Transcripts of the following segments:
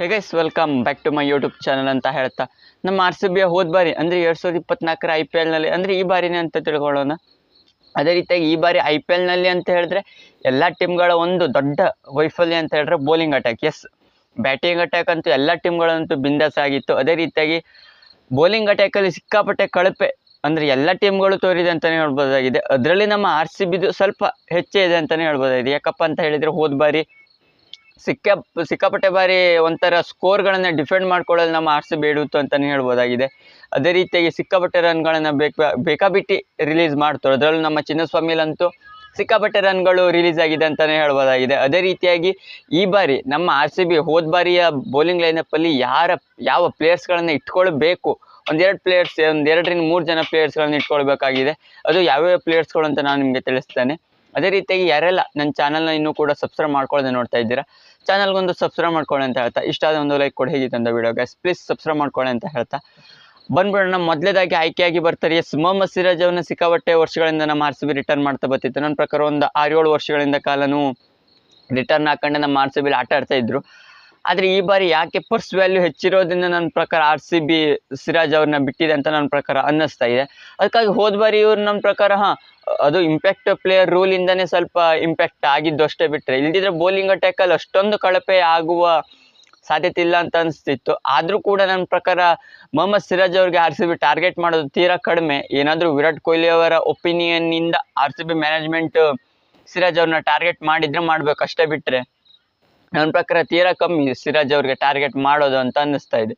Hey guys welcome back to my YouTube channel ಅಂತ ಹೇಳ್ತಾ. ನಮ್ಮ ಆರ್ ಸಿ ಬಿ ಹೋದ ಬಾರಿ, ಅಂದರೆ ಎರಡು ಸಾವಿರದ ಇಪ್ಪತ್ನಾಲ್ಕರ ಐ ಪಿ ಎಲ್ನಲ್ಲಿ ಅಂದರೆ ಈ ಬಾರಿನೇ ಅಂತ ತಿಳ್ಕೊಳ್ಳೋಣ. ಅದೇ ರೀತಿಯಾಗಿ ಈ ಬಾರಿ ಐ ಪಿ ಎಲ್ನಲ್ಲಿ ಅಂತ ಹೇಳಿದ್ರೆ, ಎಲ್ಲ ಟೀಮ್ಗಳ ಒಂದು ದೊಡ್ಡ ವೈಫಲ್ಯ ಅಂತ ಹೇಳಿದ್ರೆ bowling attack yes batting attack ಅಂತೂ ಎಲ್ಲ ಟೀಮ್ಗಳಂತೂ ಬಿಂದಾಸ್ ಆಗಿತ್ತು. ಅದೇ ರೀತಿಯಾಗಿ ಬೌಲಿಂಗ್ ಅಟ್ಯಾಕಲ್ಲಿ ಸಿಕ್ಕಾಪಟ್ಟೆ ಕಳಪೆ, ಅಂದರೆ ಎಲ್ಲ ಟೀಮ್ಗಳು ತೋರಿದೆ ಅಂತಲೇ ಹೇಳ್ಬೋದಾಗಿದೆ. ಅದರಲ್ಲಿ ನಮ್ಮ ಆರ್ ಸಿ ಬಿದು ಸ್ವಲ್ಪ ಹೆಚ್ಚೇ ಇದೆ ಅಂತಲೇ ಹೇಳ್ಬೋದಾಗಿದೆ. ಯಾಕಪ್ಪ ಅಂತ ಹೇಳಿದರೆ ಹೋದ ಬಾರಿ ಸಿಕ್ಕ, ಸಿಕ್ಕಾಪಟ್ಟೆ ಬಾರಿ ಒಂಥರ ಸ್ಕೋರ್ಗಳನ್ನು ಡಿಫೆಂಡ್ ಮಾಡ್ಕೊಳ್ಳಲು ನಮ್ಮ ಆರ್ ಸಿ ಬಿ ಅಂತಲೇ ಹೇಳ್ಬೋದಾಗಿದೆ. ಅದೇ ರೀತಿಯಾಗಿ ಸಿಕ್ಕಾಪಟ್ಟೆ ರನ್ಗಳನ್ನು ಬೇಕಾ, ಬೇಕಾಬಿಟ್ಟಿ ರಿಲೀಸ್ ಮಾಡ್ತಾರೆ ಅದರಲ್ಲೂ ನಮ್ಮ ಚಿನ್ನಸ್ವಾಮಿಲಂತೂ ಸಿಕ್ಕಾಪಟ್ಟೆ ರನ್ಗಳು ರಿಲೀಸ್ ಆಗಿದೆ ಅಂತಲೇ ಹೇಳ್ಬೋದಾಗಿದೆ. ಅದೇ ರೀತಿಯಾಗಿ ಈ ಬಾರಿ ನಮ್ಮ ಆರ್ ಸಿ ಬಿ ಹೋದ ಬಾರಿಯ ಬೌಲಿಂಗ್ ಲೈನಪ್ಪಲ್ಲಿ ಯಾರ, ಯಾವ ಪ್ಲೇಯರ್ಸ್ಗಳನ್ನು ಇಟ್ಕೊಳ್ಬೇಕು? ಒಂದೆರಡು ಪ್ಲೇಯರ್ಸ್ ಒಂದೆರಡರಿಂದ ಮೂರು ಜನ ಪ್ಲೇಯರ್ಸ್ಗಳನ್ನು ಇಟ್ಕೊಳ್ಬೇಕಾಗಿದೆ. ಅದು ಯಾವ್ಯಾವ ಪ್ಲೇಯರ್ಸ್ಗಳು ಅಂತ ನಾನು ನಿಮಗೆ ತಿಳಿಸ್ತೇನೆ. ಅದೇ ರೀತಿಯಾಗಿ ಯಾರೆಲ್ಲ ನನ್ನ ಚಾನಲ್ನ ಇನ್ನೂ ಕೂಡ ಸಬ್ಸ್ಕ್ರೈಬ್ ಮಾಡ್ಕೊಳ್ಳದೆ ನೋಡ್ತಾ ಇದ್ದೀರಾ ಚಾನಲ್ಗೊಂದು ಸಬ್ಸ್ಕ್ರೈಬ್ ಮಾಡ್ಕೊಳ್ಳಿ ಅಂತ ಹೇಳ್ತಾ, ಇಷ್ಟ ಆದ ಒಂದು ಲೈಕ್ ಕೊಡಿ ಹೇಗಿತ್ತು ಅಂತ ವಿಡಿಯೋ ಗೈಸ್ ಪ್ಲೀಸ್ ಸಬ್ಸ್ಕ್ರೈಬ್ ಮಾಡ್ಕೊಳ್ಳಿ ಅಂತ ಹೇಳ್ತಾ. ಬಂದ್ಬಿಡೋಣ, ಮೊದಲೇದಾಗಿ ಆಯ್ಕೆಯಾಗಿ ಬರ್ತಾರೆ. ಎಸ್ ಮೊಹಮ್ಮದ್ ಸಿಕ್ಕಾಪಟ್ಟೆ ವರ್ಷಗಳಿಂದ ನಮ್ಮ ಆರ್ ಸಿ ಬಿ ರಿಟರ್ನ್ ಮಾಡ್ತಾ ಬರ್ತಿತ್ತು. ನನ್ನ ಪ್ರಕಾರ ಒಂದು ಆರು ಏಳು ವರ್ಷಗಳಿಂದ ಕಾಲನೂ ರಿಟರ್ನ್ ಹಾಕೊಂಡು ನಮ್ಮ ಆರ್ ಸಿ ಬಿಲಿ ಆಟ ಆಡ್ತಾ ಇದ್ರು. ಆದರೆ ಈ ಬಾರಿ ಯಾಕೆ ಪರ್ಸ್ ವ್ಯಾಲ್ಯೂ ಹೆಚ್ಚಿರೋದ್ರಿಂದ ನನ್ನ ಪ್ರಕಾರ ಆರ್ ಸಿ ಬಿ ಸಿರಾಜ್ ಅವ್ರನ್ನ ಬಿಟ್ಟಿದೆ ಅಂತ ನನ್ನ ಪ್ರಕಾರ ಅನ್ನಿಸ್ತಾ ಇದೆ. ಅದಕ್ಕಾಗಿ ಹೋದ ಬಾರಿ ಇವ್ರು ನಮ್ಮ ಪ್ರಕಾರ, ಹಾಂ, ಅದು ಇಂಪ್ಯಾಕ್ಟ್ ಪ್ಲೇಯರ್ ರೂಲಿಂದನೇ ಸ್ವಲ್ಪ ಇಂಪ್ಯಾಕ್ಟ್ ಆಗಿದ್ದು ಅಷ್ಟೇ ಬಿಟ್ಟರೆ ಇಲ್ದಿದ್ರೆ ಬೌಲಿಂಗ್ ಅಟ್ಯಾಕಲ್ಲಿ ಅಷ್ಟೊಂದು ಕಳಪೆ ಆಗುವ ಸಾಧ್ಯತೆ ಇಲ್ಲ ಅಂತ ಅನಿಸ್ತಿತ್ತು. ಆದರೂ ಕೂಡ ನನ್ನ ಪ್ರಕಾರ ಮೊಹಮ್ಮದ್ ಸಿರಾಜ್ ಅವ್ರಿಗೆ ಆರ್ ಸಿ ಬಿ ಟಾರ್ಗೆಟ್ ಮಾಡೋದು ತೀರಾ ಕಡಿಮೆ. ಏನಾದರೂ ವಿರಾಟ್ ಕೊಹ್ಲಿ ಅವರ ಒಪಿನಿಯನ್ನಿಂದ R C B management Siraj ಅವ್ರನ್ನ ಟಾರ್ಗೆಟ್ ಮಾಡಿದರೆ ಮಾಡಬೇಕು ಅಷ್ಟೇ ಬಿಟ್ಟರೆ ನನ್ನ ಪ್ರಕಾರ ತೀರಾ ಕಮ್ಮಿ ಸಿರಾಜ್ ಅವ್ರಿಗೆ ಟಾರ್ಗೆಟ್ ಮಾಡೋದು ಅಂತ ಅನ್ನಿಸ್ತಾ ಇದೆ.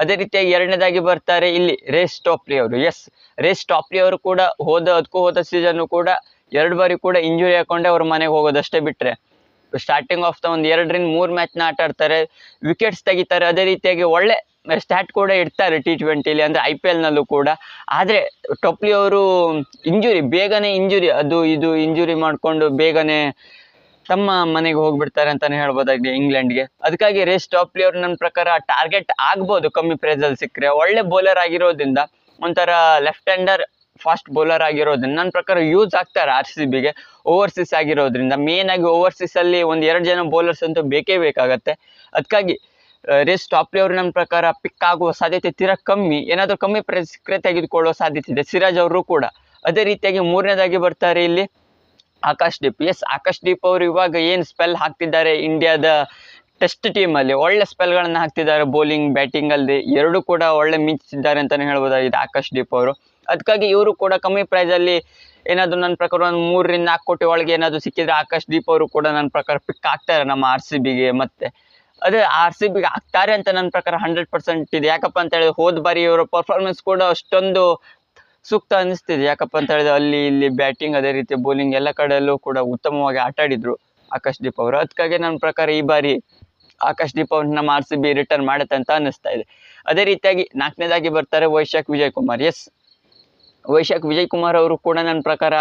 ಅದೇ ರೀತಿಯಾಗಿ ಎರಡನೇದಾಗಿ ಬರ್ತಾರೆ ಇಲ್ಲಿ ರೇಸ್ ಟಾಪ್ಲಿ ಅವರು. ಎಸ್ ರೇಸ್ ಟಾಪ್ಲಿ ಅವರು ಕೂಡ ಹೋದ, ಅದಕ್ಕೂ ಹೋದ ಸೀಸನ್ನು ಕೂಡ ಎರಡು ಬಾರಿ ಕೂಡ ಇಂಜುರಿ ಹಾಕೊಂಡೆ ಅವ್ರ ಮನೆಗೆ ಹೋಗೋದಷ್ಟೇ ಬಿಟ್ಟರೆ ಸ್ಟಾರ್ಟಿಂಗ್ ಆಫ್ ದ ಒಂದು ಎರಡರಿಂದ ಮೂರು ಮ್ಯಾಚ್ನ ಆಟ ಆಡ್ತಾರೆ ವಿಕೆಟ್ಸ್ ತೆಗಿತಾರೆ, ಅದೇ ರೀತಿಯಾಗಿ ಒಳ್ಳೆ ಸ್ಟ್ಯಾಟ್ ಕೂಡ ಇಡ್ತಾರೆ ಟಿ ಟ್ವೆಂಟಿಲಿ ಅಂದರೆ ಐ ಪಿ ಎಲ್ನಲ್ಲೂ ಕೂಡ. ಆದರೆ ಟೊಪ್ಲಿ ಅವರು ಇಂಜುರಿ ಬೇಗನೆ ಇಂಜುರಿ ಅದು ಇದು ಇಂಜುರಿ ಮಾಡಿಕೊಂಡು ಬೇಗನೆ ತಮ್ಮ ಮನೆಗೆ ಹೋಗ್ಬಿಡ್ತಾರೆ ಅಂತಾನೆ ಹೇಳ್ಬೋದಾಗಿದೆ ಇಂಗ್ಲೆಂಡ್ಗೆ. ಅದಕ್ಕಾಗಿ ರೇಸ್ ಟಾಪ್ಲಿ ಅವ್ರು ನನ್ನ ಪ್ರಕಾರ ಟಾರ್ಗೆಟ್ ಆಗ್ಬೋದು ಕಮ್ಮಿ ಪ್ರೈಸಲ್ಲಿ ಸಿಕ್ಕರೆ. ಒಳ್ಳೆ ಬೌಲರ್ ಆಗಿರೋದ್ರಿಂದ ಒಂಥರ ಲೆಫ್ಟ್ ಹ್ಯಾಂಡರ್ ಫಾಸ್ಟ್ ಬೌಲರ್ ಆಗಿರೋದ್ರಿಂದ ನನ್ನ ಪ್ರಕಾರ ಯೂಸ್ ಆಗ್ತಾರೆ ಆರ್ ಸಿ ಬಿಗೆ ಓವರ್ಸೀಸ್ ಆಗಿರೋದ್ರಿಂದ ಮೇನ್ ಆಗಿ ಓವರ್ಸೀಸಲ್ಲಿ ಒಂದು ಎರಡು ಜನ ಬೌಲರ್ಸ್ ಅಂತೂ ಬೇಕೇ ಬೇಕಾಗತ್ತೆ. ಅದಕ್ಕಾಗಿ ರೇಸ್ ಟಾಪ್ಲಿ ಅವರು ನನ್ನ ಪ್ರಕಾರ ಪಿಕ್ ಆಗುವ ಸಾಧ್ಯತೆ ತೀರ ಕಮ್ಮಿ. ಏನಾದರೂ ಕಮ್ಮಿ ಪ್ರೈಸ್ ಸಿಕ್ಕರೆ ತೆಗೆದುಕೊಳ್ಳುವ ಸಾಧ್ಯತೆ ಇದೆ. ಸಿರಾಜ್ ಅವರು ಕೂಡ. ಅದೇ ರೀತಿಯಾಗಿ ಮೂರನೇದಾಗಿ ಬರ್ತಾರೆ ಇಲ್ಲಿ. ಆಕಾಶ್ ದೀಪ್. ಎಸ್ ಆಕಾಶ್ ದೀಪ್ ಅವರು ಇವಾಗ ಏನು ಸ್ಪೆಲ್ ಹಾಕ್ತಿದ್ದಾರೆ ಇಂಡಿಯಾದ ಟೆಸ್ಟ್ ಟೀಮಲ್ಲಿ ಒಳ್ಳೆ ಸ್ಪೆಲ್ಗಳನ್ನು ಹಾಕ್ತಿದ್ದಾರೆ ಬೌಲಿಂಗ್ ಬ್ಯಾಟಿಂಗ್ ಅಲ್ಲದೆ ಎರಡೂ ಕೂಡ ಒಳ್ಳೆ ಮಿಂಚಿದ್ದಾರೆ ಅಂತಲೇ ಹೇಳ್ಬೋದಾಗಿದೆ ಆಕಾಶ್ ದೀಪ್ ಅವರು. ಅದಕ್ಕಾಗಿ ಇವರು ಕೂಡ ಕಮ್ಮಿ ಪ್ರೈಸಲ್ಲಿ ಏನಾದರೂ ನನ್ನ ಪ್ರಕಾರ ಒಂದು ಮೂರರಿಂದ ನಾಲ್ಕು ಕೋಟಿ ಒಳಗೆ ಏನಾದರೂ ಸಿಕ್ಕಿದ್ರೆ ಆಕಾಶ್ ದೀಪ್ ಅವರು ಕೂಡ ನನ್ನ ಪ್ರಕಾರ ಪಿಕ್ ಆಗ್ತಾರೆ ನಮ್ಮ ಆರ್ ಸಿ ಬಿಗೆ ಮತ್ತೆ. ಅದೇ ಆರ್ ಸಿ ಬಿಗೆ ಆಗ್ತಾರೆ ಅಂತ ನನ್ನ ಪ್ರಕಾರ ಹಂಡ್ರೆಡ್ ಪರ್ಸೆಂಟ್ ಇದೆ. ಯಾಕಪ್ಪ ಅಂತ ಹೇಳಿದ್ರೆ ಹೋದ ಬಾರಿ ಇವರ ಪರ್ಫಾರ್ಮೆನ್ಸ್ ಕೂಡ ಅಷ್ಟೊಂದು ಸೂಕ್ತ ಅನಿಸ್ತಿದೆ ಯಾಕಪ್ಪ ಅಂತ ಹೇಳಿದ್ರೆ ಅಲ್ಲಿ ಇಲ್ಲಿ ಬ್ಯಾಟಿಂಗ್ ಅದೇ ರೀತಿ ಬೌಲಿಂಗ್ ಎಲ್ಲ ಕಡೆಯಲ್ಲೂ ಕೂಡ ಉತ್ತಮವಾಗಿ ಆಟ ಆಡಿದ್ರು ಆಕಾಶ್ ದೀಪ್ ಅವರು. ಅದಕ್ಕಾಗಿ ನನ್ನ ಪ್ರಕಾರ ಈ ಬಾರಿ ಆಕಾಶ್ ದೀಪ್ ಅವ್ರನ್ನ ನಮ್ಮ ಆರ್ ಸಿ ಬಿ ರಿಟರ್ನ್ ಮಾಡುತ್ತೆ ಅಂತ ಅನ್ನಿಸ್ತಾ ಇದೆ. ಅದೇ ರೀತಿಯಾಗಿ ನಾಲ್ಕನೇದಾಗಿ ಬರ್ತಾರೆ ವೈಶಾಖ್ ವಿಜಯ್ ಕುಮಾರ್ ಎಸ್ ವೈಶಾಖ್ ವಿಜಯ್ ಕುಮಾರ್ ಅವರು ಕೂಡ ನನ್ನ ಪ್ರಕಾರ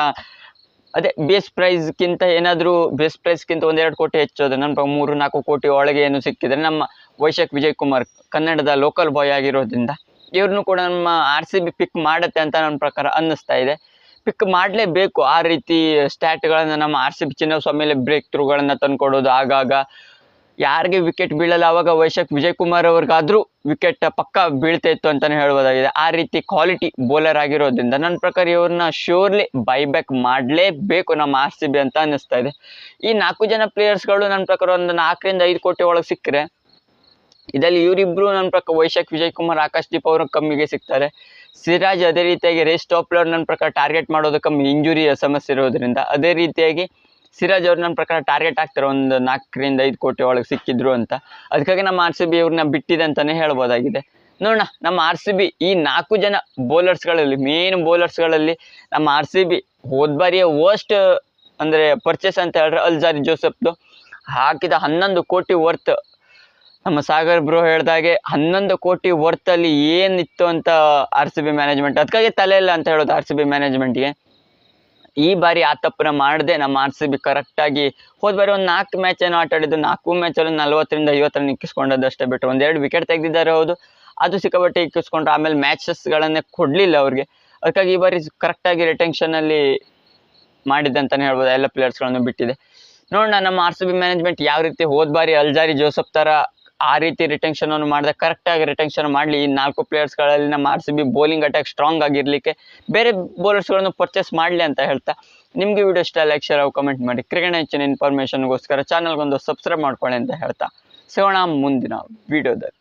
ಅದೇ ಬೇಸ್ ಪ್ರೈಸ್ಗಿಂತ ಏನಾದರೂ ಬೇಸ್ ಪ್ರೈಸ್ಗಿಂತ ಒಂದೆರಡು ಕೋಟಿ ಹೆಚ್ಚೋದು. ನನ್ನ ಮೂರು ನಾಲ್ಕು ಕೋಟಿ ಒಳಗೆ ಏನು ಸಿಕ್ಕಿದ್ರೆ ನಮ್ಮ ವೈಶಾಖ್ ವಿಜಯ್ ಕುಮಾರ್ ಕನ್ನಡದ ಲೋಕಲ್ ಬಾಯ್ ಆಗಿರೋದ್ರಿಂದ ಇವ್ರನ್ನೂ ಕೂಡ ನಮ್ಮ ಆರ್ ಸಿ ಬಿ ಪಿಕ್ ಮಾಡುತ್ತೆ ಅಂತ ನನ್ನ ಪ್ರಕಾರ ಅನ್ನಿಸ್ತಾ ಇದೆ. ಪಿಕ್ ಮಾಡಲೇಬೇಕು ಆ ರೀತಿ ಸ್ಟ್ಯಾಟ್ಗಳನ್ನು ನಮ್ಮ ಆರ್ ಸಿ ಬಿ ಚಿನ್ನಸ್ವಾಮಿಯಲ್ಲಿ ಬ್ರೇಕ್ ಥ್ರೂಗಳನ್ನು ತಂದ್ಕೊಡೋದು ಆಗಾಗ. ಯಾರಿಗೆ ವಿಕೆಟ್ ಬೀಳಲ್ಲ ಅವಾಗ ವೈಶಾಖ್ ವಿಜಯ್ ಕುಮಾರ್ ಅವ್ರಿಗಾದ್ರೂ ವಿಕೆಟ್ ಪಕ್ಕ ಬೀಳ್ತಾ ಇತ್ತು ಅಂತಲೇ ಹೇಳ್ಬೋದಾಗಿದೆ. ಆ ರೀತಿ ಕ್ವಾಲಿಟಿ ಬೌಲರ್ ಆಗಿರೋದ್ರಿಂದ ನನ್ನ ಪ್ರಕಾರ ಇವ್ರನ್ನ ಶ್ಯೂರ್ಲಿ ಬೈಬ್ಯಾಕ್ ಮಾಡಲೇಬೇಕು ನಮ್ಮ ಆರ್ ಸಿ ಬಿ ಅಂತ ಅನ್ನಿಸ್ತಾ ಇದೆ. ಈ ನಾಲ್ಕು ಜನ ಪ್ಲೇಯರ್ಸ್ಗಳು ನನ್ನ ಪ್ರಕಾರ ಒಂದು ನಾಲ್ಕರಿಂದ ಐದು ಕೋಟಿ ಒಳಗೆ ಸಿಕ್ಕರೆ ಇದರಲ್ಲಿ ಇವರಿಬ್ಬರು ನನ್ನ ಪ್ರಕಾರ ವೈಶಾಖ್, ವಿಜಯ್ ಕುಮಾರ್, ಆಕಾಶ್ ದೀಪ್ ಅವರು ಕಮ್ಮಿಗೆ ಸಿಗ್ತಾರೆ. ಸಿರಾಜ್ ಅದೇ ರೀತಿಯಾಗಿ ರೇಸ್ ಟಾಪ್ಲರ್ ನನ್ನ ಪ್ರಕಾರ ಟಾರ್ಗೆಟ್ ಮಾಡೋದು ಕಮ್ಮಿ ಇಂಜುರಿ ಸಮಸ್ಯೆ ಇರೋದ್ರಿಂದ. ಅದೇ ರೀತಿಯಾಗಿ ಸಿರಾಜ್ ಅವ್ರು ನನ್ನ ಪ್ರಕಾರ ಟಾರ್ಗೆಟ್ ಆಗ್ತಾರೆ, ಒಂದು ನಾಲ್ಕರಿಂದ ಐದು ಕೋಟಿ ಒಳಗೆ ಸಿಕ್ಕಿದ್ರು ಅಂತ. ಅದಕ್ಕಾಗಿ ನಮ್ಮ ಆರ್ ಸಿ ಬಿ ಇವ್ರನ್ನ ಬಿಟ್ಟಿದೆ ಅಂತಲೇ ಹೇಳ್ಬೋದಾಗಿದೆ. ನೋಡೋಣ, ನಮ್ಮ ಆರ್ ಸಿ ಬಿ ಈ ನಾಲ್ಕು ಜನ ಬೌಲರ್ಸ್ಗಳಲ್ಲಿ ಮೇನ್ ಬೌಲರ್ಸ್ಗಳಲ್ಲಿ ನಮ್ಮ ಆರ್ ಸಿ ಬಿ ಹೋದ ಬಾರಿಯ ವರ್ಸ್ಟ್ ಅಂದರೆ ಪರ್ಚೇಸ್ ಅಂತ ಹೇಳಿದ್ರೆ ಅಲ್ಜಾರಿ ಜೋಸೆಫ್ದು. ಹಾಕಿದ ಹನ್ನೊಂದು ಕೋಟಿ ವರ್ತ್ ನಮ್ಮ ಸಾಗರ್ ಬ್ರೋ ಹೇಳ್ದಾಗೆ ಹನ್ನೊಂದು ಕೋಟಿ ವರ್ತಲ್ಲಿ ಏನಿತ್ತು ಅಂತ ಆರ್ ಸಿ ಬಿ ಮ್ಯಾನೇಜ್ಮೆಂಟ್ ಅದಕ್ಕಾಗಿ ತಲೆ ಇಲ್ಲ ಅಂತ ಹೇಳೋದು ಆರ್ ಸಿ ಬಿ ಮ್ಯಾನೇಜ್ಮೆಂಟ್ಗೆ ಈ ಬಾರಿ ಆ ತಪ್ಪನ್ನ ಮಾಡದೆ ನಮ್ಮ ಆರ್ ಸಿ ಬಿ ಕರೆಕ್ಟಾಗಿ ಹೋದ ಬಾರಿ ಒಂದು ನಾಲ್ಕು ಮ್ಯಾಚ್ ಏನೋ ಆಟ ಆಡಿದ್ದು, ನಾಲ್ಕು ಮ್ಯಾಚಲ್ಲಿ ನಲ್ವತ್ತರಿಂದ ಐವತ್ತರ ನಿಕ್ಕಿಸ್ಕೊಂಡದಷ್ಟೇ ಬಿಟ್ಟು ಒಂದೆರಡು ವಿಕೆಟ್ ತೆಗೆದಿದ್ದಾರೆ, ಹೌದು. ಅದು ಸಿಕ್ಕಾಪಟ್ಟೆ ಇಕ್ಕಿಸ್ಕೊಂಡ್ರು, ಆಮೇಲೆ ಮ್ಯಾಚಸ್ಗಳನ್ನೇ ಕೊಡಲಿಲ್ಲ ಅವ್ರಿಗೆ. ಅದಕ್ಕಾಗಿ ಈ ಬಾರಿ ಕರೆಕ್ಟಾಗಿ ರಿಟೆನ್ಷನಲ್ಲಿ ಮಾಡಿದ್ದೆ ಅಂತಲೇ ಹೇಳ್ಬೋದು, ಎಲ್ಲ ಪ್ಲೇಯರ್ಸ್ಗಳನ್ನು ಬಿಟ್ಟಿದೆ. ನೋಡೋಣ, ನಮ್ಮ ಆರ್ ಸಿ ಬಿ ಮ್ಯಾನೇಜ್ಮೆಂಟ್ ಯಾವ ರೀತಿ ಹೋದ ಬಾರಿ ಅಲ್ಜಾರಿ ಜೋಸಫ್ ಥರ ಆ ರೀತಿ ರಿಟೆನ್ಷನ್ ಅನ್ನು ಮಾಡಿದೆ ಕರೆಕ್ಟಾಗಿ ರಿಟೆನ್ಷನ್ ಮಾಡಲಿ. ಈ ನಾಲ್ಕು ಪ್ಲೇಯರ್ಸ್ಗಳಲ್ಲಿನ R C B bowling attack strong ಆಗಿರಲಿಕ್ಕೆ ಬೇರೆ ಬೌಲರ್ಸ್ಗಳನ್ನು ಪರ್ಚೇಸ್ ಮಾಡಲಿ ಅಂತ ಹೇಳ್ತಾ. ನಿಮಗೆ ವಿಡಿಯೋ ಇಷ್ಟ ಲೈಕ್ ಶೇರ್ ಕಮೆಂಟ್ ಮಾಡಿ. ಕ್ರಿಕೆಟ್ ಹೆಚ್ಚಿನ ಇನ್ಫಾರ್ಮೇಷನ್ಗೋಸ್ಕರ ಚಾನಲ್ಗೊಂದು ಸಬ್ಸ್ಕ್ರೈಬ್ ಮಾಡ್ಕೊಳ್ಳಿ ಅಂತ ಹೇಳ್ತಾ. ಸಿಗೋಣ ಮುಂದಿನ ವಿಡಿಯೋದಲ್ಲಿ